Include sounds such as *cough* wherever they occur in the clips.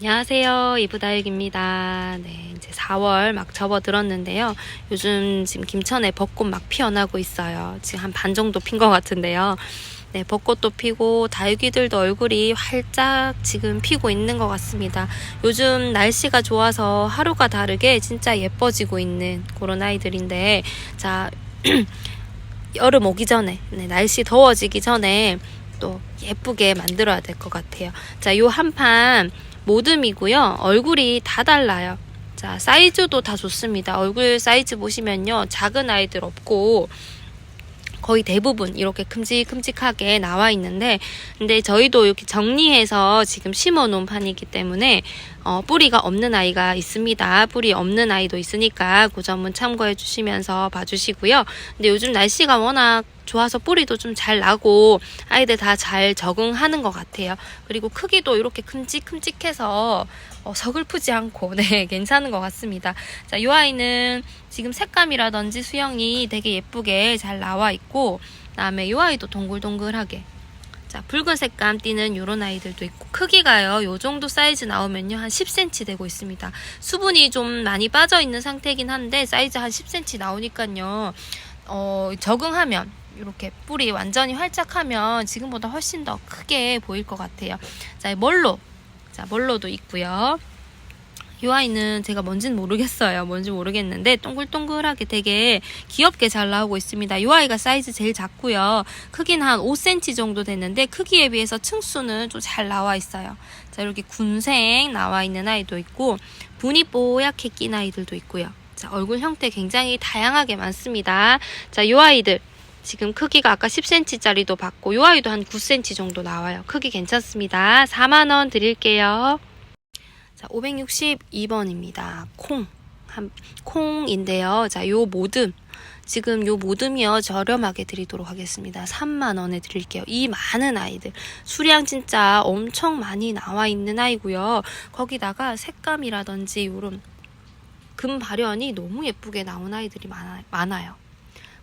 안녕하세요. 이브다육입니다. 네, 이제 4월 막 접어들었는데요. 요즘 지금 김천에 벚꽃 막 피어나고 있어요. 지금 한 반 정도 핀 것 같은데요. 네, 벚꽃도 피고 다육이들도 얼굴이 활짝 지금 피고 있는 것 같습니다. 요즘 날씨가 좋아서 하루가 다르게 진짜 예뻐지고 있는 그런 아이들인데, 자, *clears throat* 여름 오기 전에, 네, 날씨 더워지기 전에 또 예쁘게 만들어야 될 것 같아요. 자, 요 한 판 모듬이고요. 얼굴이 다 달라요. 자, 사이즈도 다 좋습니다. 얼굴 사이즈 보시면요. 작은 아이들 없고, 거의 대부분 이렇게 큼직큼직하게 나와 있는데, 근데 저희도 이렇게 정리해서 지금 심어 놓은 판이기 때문에, 어, 뿌리가 없는 아이가 있습니다. 뿌리 없는 아이도 있으니까 그 점은 참고해 주시면서 봐주시고요. 근데 요즘 날씨가 워낙 좋아서 뿌리도 좀 잘 나고 아이들 다 잘 적응하는 것 같아요. 그리고 크기도 이렇게 큼직큼직해서 어, 서글프지 않고 *laughs* 네 괜찮은 것 같습니다. 자, 이 아이는 지금 색감이라든지 수영이 되게 예쁘게 잘 나와 있고 그다음에 이 아이도 동글동글하게 자, 붉은 색감 띠는 요런 아이들도 있고 크기가요. 요 정도 사이즈 나오면요. 한 10cm 되고 있습니다. 수분이 좀 많이 빠져 있는 상태긴 한데 사이즈 한 10cm 나오니까요. 어, 적응하면 이렇게 뿌리 완전히 활짝하면 지금보다 훨씬 더 크게 보일 것 같아요. 자, 멀로. 자, 멀로도 있고요. 이 아이는 제가 뭔진 모르겠어요. 뭔지 모르겠는데 동글동글하게 되게 귀엽게 잘 나오고 있습니다. 이 아이가 사이즈 제일 작고요. 크기는 한 5cm 정도 됐는데 크기에 비해서 층수는 좀 잘 나와 있어요. 자, 이렇게 군생 나와 있는 아이도 있고 분이 뽀얗게 낀 아이들도 있고요. 자, 얼굴 형태 굉장히 다양하게 많습니다. 자, 이 아이들 지금 크기가 아까 10cm짜리도 받고 이 아이도 한 9cm 정도 나와요. 크기 괜찮습니다. 4만 원 드릴게요. 자, 562번입니다. 콩. 한, 콩인데요. 자, 요 모듬. 지금 요 모듬이요. 저렴하게 드리도록 하겠습니다. 3만원에 드릴게요. 이 많은 아이들. 수량 진짜 엄청 많이 나와 있는 아이고요. 거기다가 색감이라든지 요런 금 발현이 너무 예쁘게 나온 아이들이 많아, 많아요.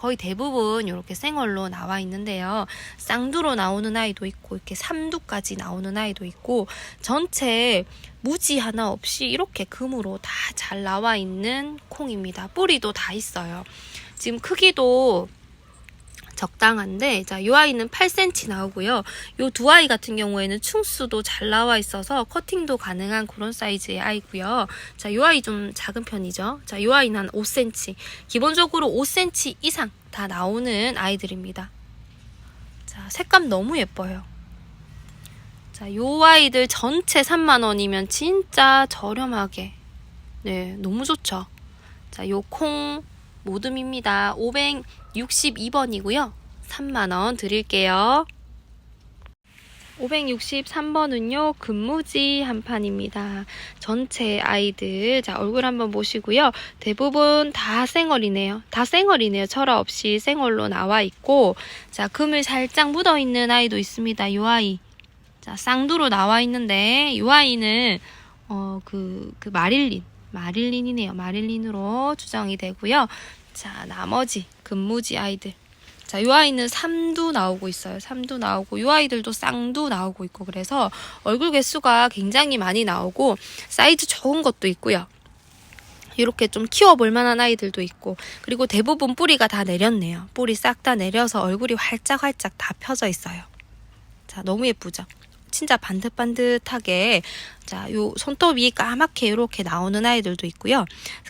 거의 대부분 이렇게 생얼로 나와 있는데요. 쌍두로 나오는 아이도 있고 이렇게 삼두까지 나오는 아이도 있고 전체 무지 하나 없이 이렇게 금으로 다 잘 나와 있는 콩입니다. 뿌리도 다 있어요. 지금 크기도 적당한데 자, 이 아이는 8cm 나오고요. 이 두 아이 같은 경우에는 충수도 잘 나와 있어서 커팅도 가능한 그런 사이즈의 아이고요. 자, 이 아이 좀 작은 편이죠. 자, 이 아이는 한 5cm. 기본적으로 5cm 이상 다 나오는 아이들입니다. 자, 색감 너무 예뻐요. 자, 요 아이들 전체 3만 원이면 진짜 저렴하게 네, 너무 좋죠. 자, 요 콩 모듬입니다. 562번이고요. 3만원 드릴게요. 563번은요, 근무지 한 판입니다. 전체 아이들, 자, 얼굴 한번 보시고요. 대부분 다 생얼이네요. 다 생얼이네요. 철화 없이 생얼로 나와 있고, 자, 금을 살짝 묻어 있는 아이도 있습니다. 요 아이. 자, 쌍두로 나와 있는데, 요 아이는, 어, 그, 그 마릴린. 마릴린이네요. 마릴린으로 추정이 되고요. 자, 나머지 근무지 아이들. 자, 이 아이는 3두 나오고 있어요. 3두 나오고, 이 아이들도 쌍두 나오고 있고, 그래서 얼굴 개수가 굉장히 많이 나오고, 사이즈 좋은 것도 있고요. 이렇게 좀 키워볼 만한 아이들도 있고, 그리고 대부분 뿌리가 다 내렸네요. 뿌리 싹 다 내려서 얼굴이 활짝활짝 다 펴져 있어요. 자, 너무 예쁘죠? 진짜 반듯반듯하게 자, 요 손톱이 까맣게 이렇게 나오는 아이들도 있고요.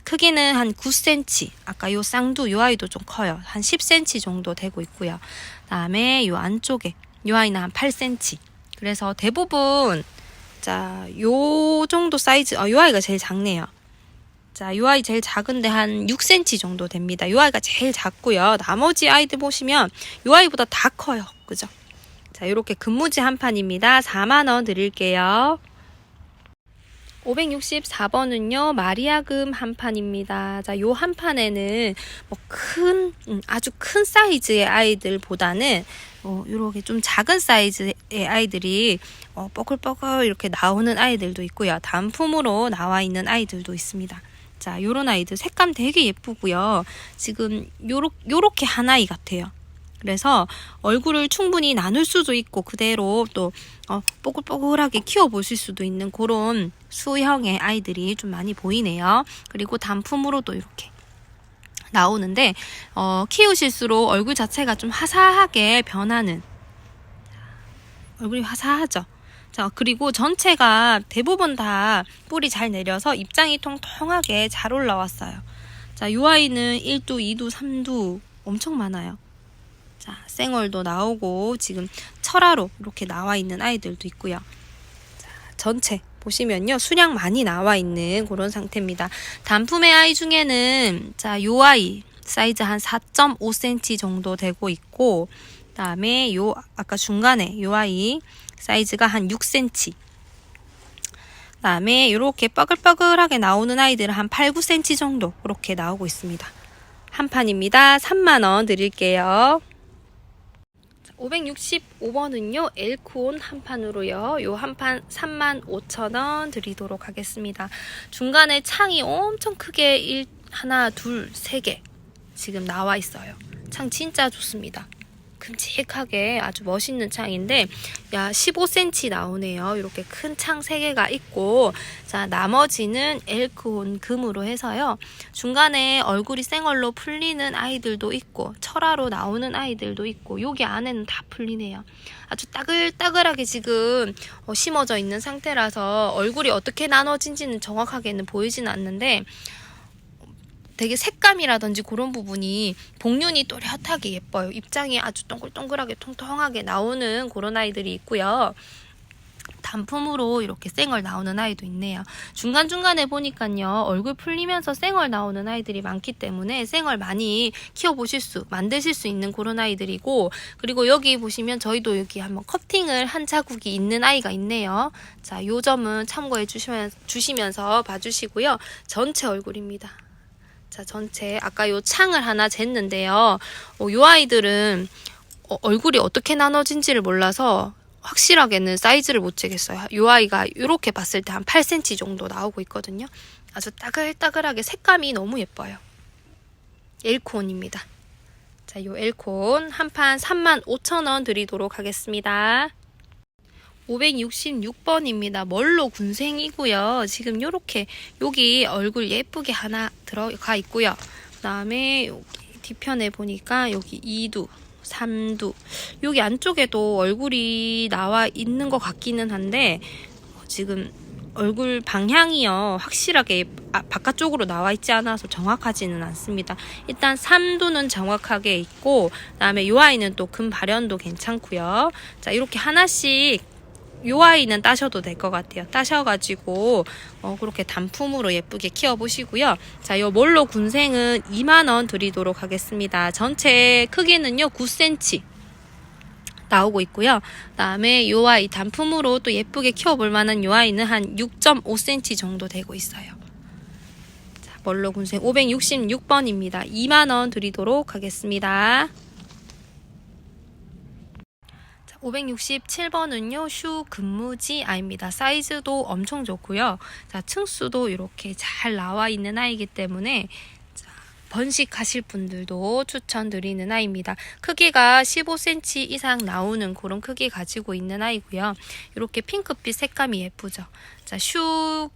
크기는 한 9cm. 아까 요 쌍두 요 아이도 좀 커요. 한 10cm 정도 되고 있고요. 그다음에 요 안쪽에 요 아이는 한 8cm. 그래서 대부분 자, 요 정도 사이즈 어, 요 아이가 제일 작네요. 자, 요 아이 제일 작은데 한 6cm 정도 됩니다. 요 아이가 제일 작고요. 나머지 아이들 보시면 요 아이보다 다 커요. 그죠? 자, 이렇게 근무지 한 판입니다. 4만원 드릴게요. 564번은요, 마리아금 한 판입니다. 자, 요 한 판에는 뭐 큰, 음, 아주 큰 사이즈의 아이들보다는 어, 이렇게 좀 작은 사이즈의 아이들이 어, 뻐글뻐글 이렇게 나오는 아이들도 있고요. 단품으로 나와 있는 아이들도 있습니다. 자, 요런 아이들 색감 되게 예쁘고요. 지금 요렇, 요렇게 한 아이 같아요. 그래서 얼굴을 충분히 나눌 수도 있고 그대로 또 어, 뽀글뽀글하게 키워보실 수도 있는 그런 수형의 아이들이 좀 많이 보이네요. 그리고 단품으로도 이렇게 나오는데 어, 키우실수록 얼굴 자체가 좀 화사하게 변하는 얼굴이 화사하죠. 자, 그리고 전체가 대부분 다 뿔이 잘 내려서 입장이 통통하게 잘 올라왔어요. 자, 요 아이는 1두, 2두, 3두 엄청 많아요. 자, 생얼도 나오고 지금 철화로 이렇게 나와 있는 아이들도 있고요. 자, 전체 보시면요. 수량 많이 나와 있는 그런 상태입니다. 단품의 아이 중에는 자, 요 아이 사이즈 한 4.5cm 정도 되고 있고 그다음에 요 아까 중간에 요 아이 사이즈가 한 6cm. 그다음에 이렇게 뻐글뻐글하게 나오는 아이들은 한 8, 9cm 정도 이렇게 나오고 있습니다. 한 판입니다. 3만 원 드릴게요. 565번은요, 엘콘 한 판으로요. 요 한 판 3만 5천 원 드리도록 하겠습니다. 중간에 창이 엄청 크게 일, 하나, 둘, 세 개 지금 나와 있어요. 창 진짜 좋습니다. 큼직하게 아주 멋있는 창인데 야 15cm 나오네요. 이렇게 큰 창 3개가 있고 자 나머지는 엘크온 금으로 해서요. 중간에 얼굴이 생얼로 풀리는 아이들도 있고 철화로 나오는 아이들도 있고 여기 안에는 다 풀리네요. 아주 따글따글하게 지금 어, 심어져 있는 상태라서 얼굴이 어떻게 나눠진지는 정확하게는 보이진 않는데 되게 색감이라든지 그런 부분이 복륜이 또렷하게 예뻐요. 입장이 아주 동글동글하게 통통하게 나오는 그런 아이들이 있고요. 단품으로 이렇게 쌩얼 나오는 아이도 있네요. 중간중간에 보니까요, 얼굴 풀리면서 쌩얼 나오는 아이들이 많기 때문에 쌩얼 많이 키워보실 수, 만드실 수 있는 그런 아이들이고, 그리고 여기 보시면 저희도 여기 한번 커팅을 한 자국이 있는 아이가 있네요. 자, 요 점은 참고해 주시면, 주시면서 봐주시고요. 전체 얼굴입니다. 자, 전체 아까 요 창을 하나 쟀는데요. 어, 요 아이들은 어, 얼굴이 어떻게 나눠진지를 몰라서 확실하게는 사이즈를 못 재겠어요. 요 아이가 이렇게 봤을 때 한 8cm 정도 나오고 있거든요. 아주 따글따글하게 색감이 너무 예뻐요. 엘콘입니다. 자, 요 엘콘 한 판 35,000원 드리도록 하겠습니다. 566번입니다. 멀로 군생이고요. 지금 요렇게 여기 얼굴 예쁘게 하나 들어가 있고요. 그 다음에 여기 뒤편에 보니까 여기 2두, 3두 여기 안쪽에도 얼굴이 나와 있는 것 같기는 한데 어, 지금 얼굴 방향이요 확실하게 아, 바깥쪽으로 나와 있지 않아서 정확하지는 않습니다. 일단 3두는 정확하게 있고 그다음에 요 아이는 또 금 발현도 괜찮고요. 자 이렇게 하나씩 요 아이는 따셔도 될 것 같아요. 따셔가지고 어, 그렇게 단품으로 예쁘게 키워보시고요. 자, 요 몰로 군생은 2만 원 드리도록 하겠습니다. 전체 크기는요 9cm 나오고 있고요. 그다음에 요 아이 단품으로 또 예쁘게 키워볼 만한 요 아이는 한 6.5cm 정도 되고 있어요. 자, 몰로 군생 566번입니다. 2만 원 드리도록 하겠습니다. 567번은요, 슈 근무지 아입니다. 사이즈도 엄청 좋고요. 자, 층수도 이렇게 잘 나와 있는 아이기 때문에 자, 번식하실 분들도 추천드리는 아이입니다. 크기가 15cm 이상 나오는 그런 크기 가지고 있는 아이고요. 이렇게 핑크빛 색감이 예쁘죠. 자, 슈,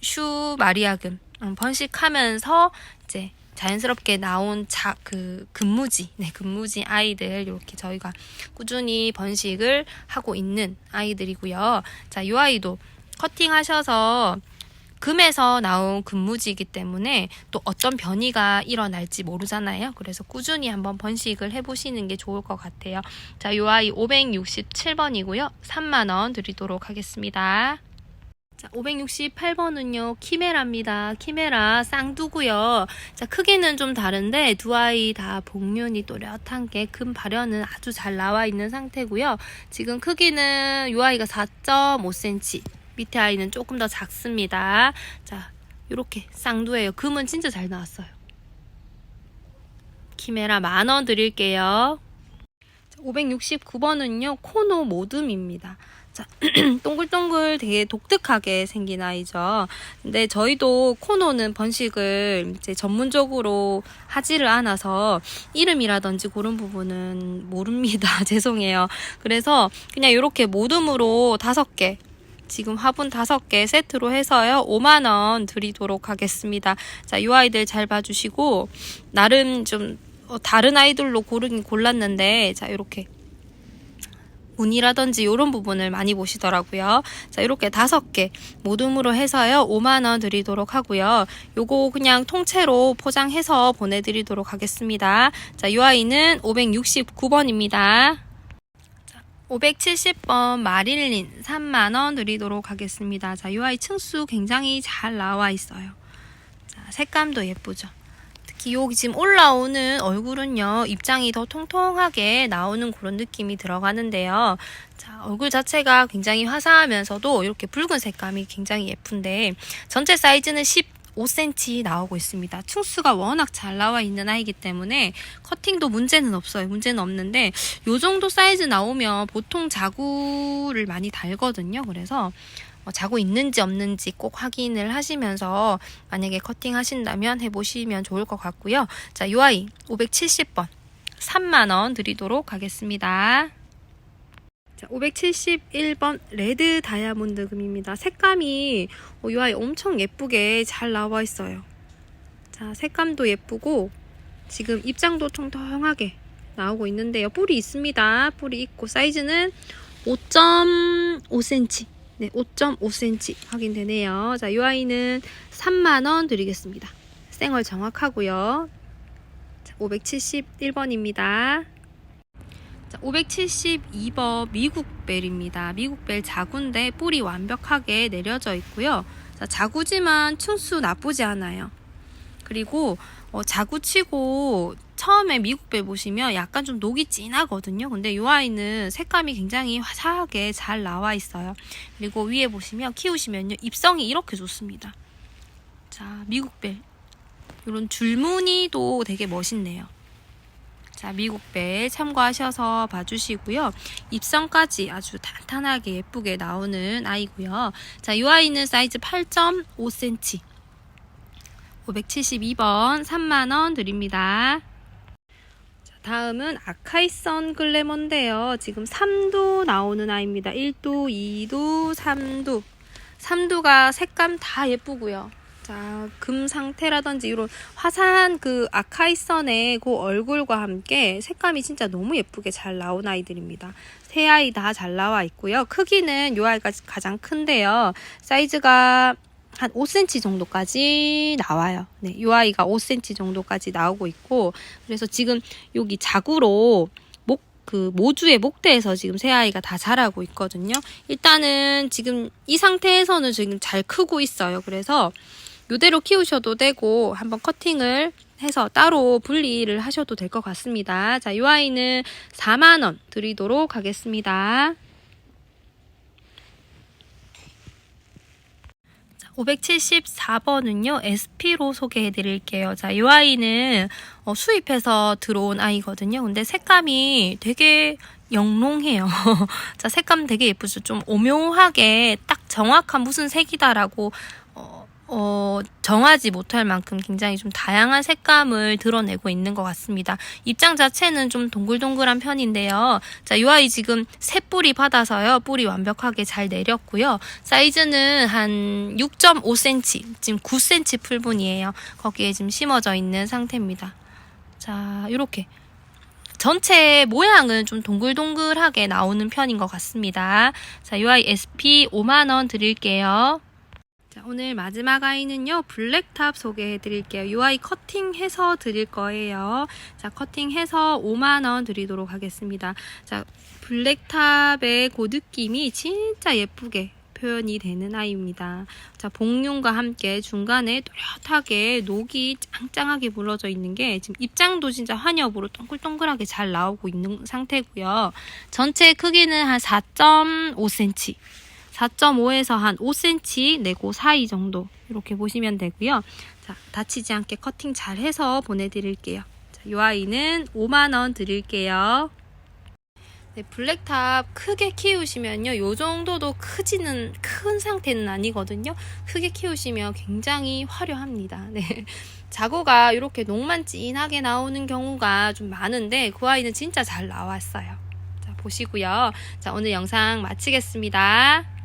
슈 마리아금. 음, 번식하면서 이제 자연스럽게 나온 자, 그, 근무지, 네, 근무지 아이들, 이렇게 저희가 꾸준히 번식을 하고 있는 아이들이고요. 자, 이 아이도 커팅 하셔서 금에서 나온 근무지이기 때문에 또 어떤 변이가 일어날지 모르잖아요. 그래서 꾸준히 한번 번식을 해보시는 게 좋을 것 같아요. 자, 이 아이 567번이고요. 3만원 드리도록 하겠습니다. 자, 568번은요, 키메라입니다. 키메라 쌍두고요. 자, 크기는 좀 다른데 두 아이 다 복륜이 또렷한 게 금 발현은 아주 잘 나와 있는 상태고요. 지금 크기는 이 아이가 4.5cm, 밑에 아이는 조금 더 작습니다. 자, 이렇게 쌍두예요. 금은 진짜 잘 나왔어요. 키메라 만 원 드릴게요. 569번은요, 코노 모듬입니다. 자, *clears throat* 동글동글 되게 독특하게 생긴 아이죠. 근데 저희도 코노는 번식을 이제 전문적으로 하지를 않아서 이름이라든지 그런 부분은 모릅니다. *laughs* 죄송해요. 그래서 그냥 이렇게 모듬으로 다섯 개 지금 화분 다섯 개 세트로 해서요. 5만 원 드리도록 하겠습니다. 자, 이 아이들 잘 봐주시고 나름 좀 어, 다른 아이들로 고르긴 골랐는데 자, 이렇게 무늬라든지 이런 부분을 많이 보시더라고요. 자, 이렇게 다섯 개 모둠으로 해서요. 5만 원 드리도록 하고요. 요거 그냥 통째로 포장해서 보내 드리도록 하겠습니다. 자, 이 아이는 569번입니다. 570번 마릴린 3만원 드리도록 하겠습니다. 자, 이 아이 층수 굉장히 잘 나와 있어요. 자, 색감도 예쁘죠. 여기 지금 올라오는 얼굴은요, 입장이 더 통통하게 나오는 그런 느낌이 들어가는데요. 자, 얼굴 자체가 굉장히 화사하면서도 이렇게 붉은 색감이 굉장히 예쁜데, 전체 사이즈는 15cm 나오고 있습니다. 층수가 워낙 잘 나와 있는 아이기 때문에 커팅도 문제는 없어요. 문제는 없는데, 요 정도 사이즈 나오면 보통 자구를 많이 달거든요. 그래서 어, 자고 있는지 없는지 꼭 확인을 하시면서 만약에 커팅 하신다면 해보시면 좋을 것 같고요. 자, 이 아이 570번 3만원 드리도록 하겠습니다. 자, 571번 레드 다이아몬드 금입니다. 색감이 어, 이 아이 엄청 예쁘게 잘 나와 있어요. 자, 색감도 예쁘고 지금 입장도 통통하게 나오고 있는데요. 뿔이 있습니다. 뿔이 있고 사이즈는 5.5cm. 네, 5.5cm 확인되네요. 자, 이 아이는 3만원 드리겠습니다. 생얼 정확하고요. 자, 571번입니다. 자, 572번 미국벨입니다. 미국벨 자구인데 뿔이 완벽하게 내려져 있고요. 자, 자구지만 층수 나쁘지 않아요. 그리고 어, 자구치고 처음에 미국벨 보시면 약간 좀 녹이 진하거든요. 근데 이 아이는 색감이 굉장히 화사하게 잘 나와 있어요. 그리고 위에 보시면 키우시면요. 입성이 이렇게 좋습니다. 자, 미국벨. 이런 줄무늬도 되게 멋있네요. 자, 미국벨 참고하셔서 봐주시고요. 입성까지 아주 탄탄하게 예쁘게 나오는 아이고요. 자, 이 아이는 사이즈 8.5cm. 572번 3만원 드립니다. 자, 다음은 아카이선 글래머인데요. 지금 3도 나오는 아이입니다. 1도, 2도, 3도. 3도가 색감 다 예쁘고요. 자, 금 상태라든지 이런 화사한 그 아카이선의 그 얼굴과 함께 색감이 진짜 너무 예쁘게 잘 나온 아이들입니다. 세 아이 다 잘 나와 있고요. 크기는 요 아이가 가장 큰데요. 사이즈가 한 5cm 정도까지 나와요. 네, 이 아이가 5cm 정도까지 나오고 있고, 그래서 지금 여기 자구로 목, 그 모주의 목대에서 지금 새 아이가 다 자라고 있거든요. 일단은 지금 이 상태에서는 지금 잘 크고 있어요. 그래서 이대로 키우셔도 되고, 한번 커팅을 해서 따로 분리를 하셔도 될 것 같습니다. 자, 이 아이는 4만원 드리도록 하겠습니다. 574번은요, SP로 소개해 드릴게요. 자, 이 아이는 어, 수입해서 들어온 아이거든요. 근데 색감이 되게 영롱해요. *laughs* 자, 색감 되게 예쁘죠? 좀 오묘하게 딱 정확한 무슨 색이다라고 어, 어, 정하지 못할 만큼 굉장히 좀 다양한 색감을 드러내고 있는 것 같습니다. 입장 자체는 좀 동글동글한 편인데요. 자, 이 아이 지금 새 뿌리 받아서요. 뿌리 완벽하게 잘 내렸고요. 사이즈는 한 6.5cm, 지금 9cm 풀분이에요. 거기에 지금 심어져 있는 상태입니다. 자, 이렇게. 전체 모양은 좀 동글동글하게 나오는 편인 것 같습니다. 자, 이 아이 SP 5만원 드릴게요. 자, 오늘 마지막 아이는요, 블랙탑 소개해 드릴게요. 이 아이 커팅해서 드릴 거예요. 자, 커팅해서 5만원 드리도록 하겠습니다. 자, 블랙탑의 그 느낌이 진짜 예쁘게 표현이 되는 아이입니다. 자, 복륜과 함께 중간에 또렷하게 녹이 짱짱하게 불러져 있는 게 지금 입장도 진짜 환엽으로 동글동글하게 잘 나오고 있는 상태고요. 전체 크기는 한 4.5cm. 4.5에서 한 5cm 내고 사이 정도 이렇게 보시면 되고요. 자, 다치지 않게 커팅 잘 해서 보내드릴게요. 자, 이 아이는 5만원 드릴게요. 네, 블랙탑 크게 키우시면요. 요 정도도 크지는 큰 상태는 아니거든요. 크게 키우시면 굉장히 화려합니다. 네. 자고가 이렇게 녹만 진하게 나오는 경우가 좀 많은데 그 아이는 진짜 잘 나왔어요. 자, 보시고요. 자, 오늘 영상 마치겠습니다.